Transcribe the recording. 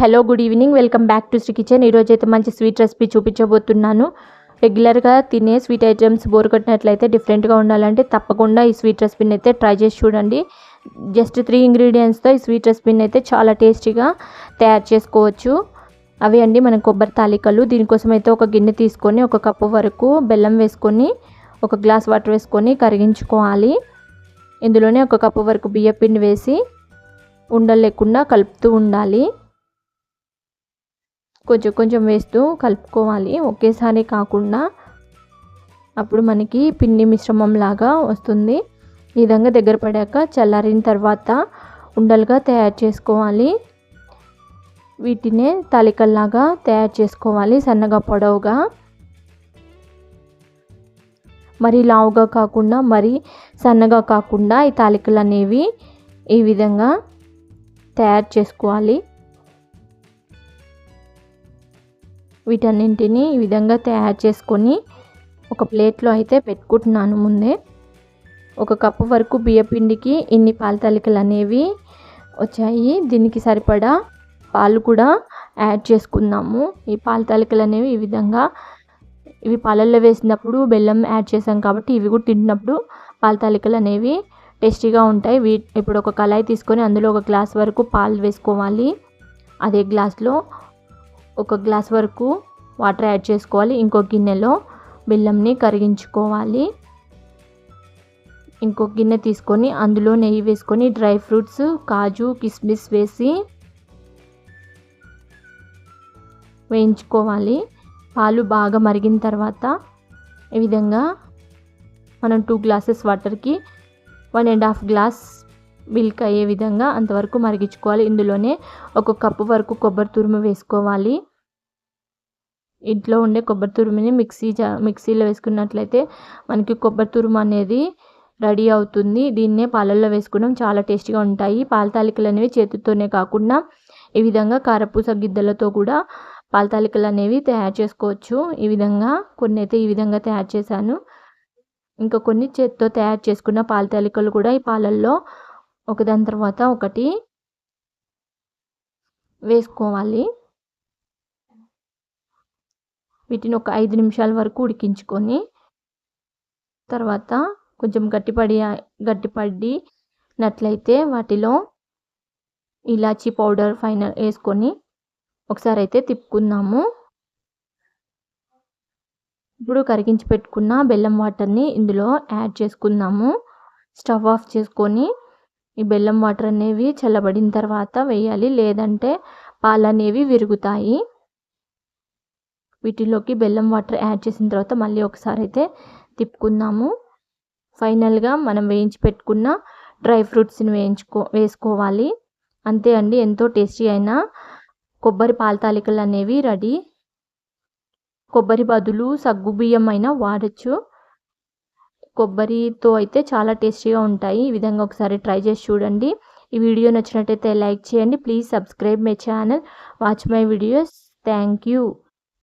Hello good evening. Welcome back to Shri kitchen. ఈరోజు అయితే మంచి స్వీట్ రెసిపీ చూపించబోతున్నాను. రెగ్యులర్గా తినే స్వీట్ ఐటమ్స్ బోర్ కొట్టినట్లయితే డిఫరెంట్గా ఉండాలంటే తప్పకుండా ఈ స్వీట్ రెసిపీని అయితే ట్రై చేసి చూడండి. జస్ట్ త్రీ ఇంగ్రీడియంట్స్తో ఈ స్వీట్ రెసిపీని అయితే చాలా టేస్టీగా తయారు చేసుకోవచ్చు. అవి అండి మన కొబ్బరి తాలికలు. దీనికోసం అయితే ఒక గిన్నె తీసుకొని ఒక కప్పు వరకు బెల్లం వేసుకొని ఒక గ్లాస్ వాటర్ వేసుకొని కరిగించుకోవాలి. ఇందులోనే ఒక కప్పు వరకు బియ్య పిండి వేసి ఉండలు లేకుండా కలుపుతూ ఉండాలి. కొంచెం కొంచెం వేస్తూ కలుపుకోవాలి. ఒకేసారి కాకుండా అప్పుడు మనకి పిండి మిశ్రమం లాగా వస్తుంది. ఈ విధంగా దగ్గర పడాక చల్లారిన తర్వాత ఉండలుగా తయారు చేసుకోవాలి. వీటినే తాలికల్లాగా తయారు చేసుకోవాలి సన్నగా పొడవుగా. మరి లావుగా కాకుండా మరి సన్నగా కాకుండా ఈ తాలికలు అనేవి ఈ విధంగా తయారు చేసుకోవాలి. వీటన్నింటిని ఈ విధంగా తయారు చేసుకొని ఒక ప్లేట్లో అయితే పెట్టుకుంటున్నాను ముందే. ఒక కప్పు వరకు బియ్యపిండికి ఇన్ని పాల తలికలు అనేవి వచ్చాయి. దీనికి సరిపడా పాలు కూడా యాడ్ చేసుకుందాము. ఈ పాల తలికలు అనేవి ఈ విధంగా ఇవి పాలల్లో వేసినప్పుడు బెల్లం యాడ్ చేసాం కాబట్టి ఇవి కూడా తింటున్నప్పుడు పాల తాలికలు అనేవి టేస్టీగా ఉంటాయి. వీ ఇప్పుడు ఒక కళాయి తీసుకొని అందులో ఒక గ్లాస్ వరకు పాలు వేసుకోవాలి. అదే గ్లాస్లో ఒక గ్లాస్ వరకు వాటర్ యాడ్ చేసుకోవాలి. ఇంకో గిన్నెలో బెల్లంని కరిగించుకోవాలి. ఇంకో గిన్నె తీసుకొని అందులో నెయ్యి వేసుకొని డ్రై ఫ్రూట్స్ కాజు కిస్మిస్ వేసి వేయించుకోవాలి. పాలు బాగా మరిగిన తర్వాత ఈ విధంగా మనం టూ గ్లాసెస్ వాటర్కి one and half glass milk అయ్యే విధంగా అంతవరకు మరిగించుకోవాలి. ఇందులోనే ఒక కప్పు వరకు కొబ్బరి తురుము వేసుకోవాలి. ఇంట్లో ఉండే కొబ్బరి తురుముని మిక్సీ జా మిక్సీలో వేసుకున్నట్లయితే మనకి కొబ్బరి తురుము అనేది రెడీ అవుతుంది. దీన్నే పాలల్లో వేసుకోవడం చాలా టేస్టీగా ఉంటాయి. పాల తాలికలు అనేవి చేతితోనే కాకుండా ఈ విధంగా కారపూస గిద్దలతో కూడా పాల తాలికలు అనేవి తయారు చేసుకోవచ్చు. ఈ విధంగా కొన్ని అయితే ఈ విధంగా తయారు చేశాను. ఇంకా కొన్ని చేతితో తయారు చేసుకున్న పాల తాలికలు కూడా ఈ పాలల్లో ఒకదాని తర్వాత ఒకటి వేసుకోవాలి. వీటిని ఒక ఐదు నిమిషాల వరకు ఉడికించుకొని తర్వాత కొంచెం గట్టిపడి గట్టిపడినట్లయితే వాటిలో ఇలాచీ పౌడర్ ఫైన వేసుకొని ఒకసారి అయితే తిప్పుకుందాము. ఇప్పుడు కరిగించి పెట్టుకున్న బెల్లం వాటర్ని ఇందులో యాడ్ చేసుకుందాము. స్టవ్ ఆఫ్ చేసుకొని ఈ బెల్లం వాటర్ అనేవి చల్లబడిన తర్వాత వేయాలి లేదంటే పాలు అనేవి విరుగుతాయి. వీటిలోకి బెల్లం వాటర్ యాడ్ చేసిన తర్వాత మళ్ళీ ఒకసారి అయితే తిప్పుకుందాము. ఫైనల్గా మనం వేయించి పెట్టుకున్న డ్రై ఫ్రూట్స్ని వేయించుకో వేసుకోవాలి. అంతే అండి ఎంతో టేస్టీ అయిన కొబ్బరి పాలతాలికలు అనేవి రెడీ. కొబ్బరి బదులు సగ్గు బియ్యం అయినా వాడచ్చు. కొబ్బరితో అయితే చాలా టేస్టీగా ఉంటాయి. ఈ విధంగా ఒకసారి ట్రై చేసి చూడండి. ఈ వీడియో నచ్చినట్టయితే లైక్ చేయండి. Please subscribe my channel. Watch my videos. Thank you.